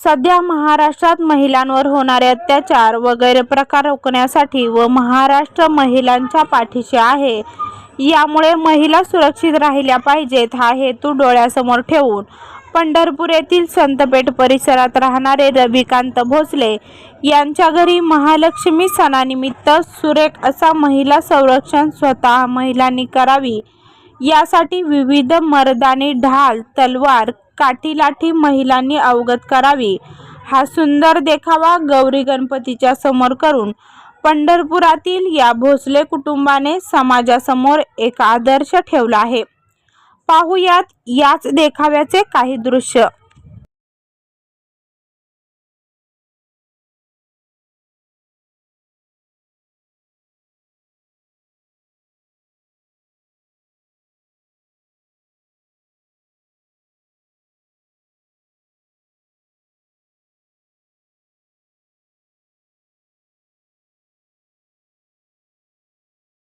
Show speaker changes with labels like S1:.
S1: सध्या महाराष्ट्रात महिलांवर होणारे अत्याचार वगैरे प्रकार रोखण्यासाठी व महाराष्ट्र महिलांच्या पाठीशी आहे. यामुळे महिला सुरक्षित राहिल्या पाहिजेत हा हेतू डोळ्यासमोर ठेवून. पंढरपूर येथील संतपेठ परिसरात राहणारे रविकांत भोसले यांच्या घरी महालक्ष्मी सणानिमित्त सुरेख असा महिला संरक्षण स्वतः महिलांनी करावी. यासाठी विविध मर्दानी ढाल तलवार काठी लाठी महिलांनी अवगत करावी. हा सुंदर देखावा गौरी गणपतीच्या समोर करून पंढरपुरातील या भोसले कुटुंबाने समाजासमोर एक आदर्श ठेवला आहे. पाहुयात याच देखाव्याचे काही दृश्य.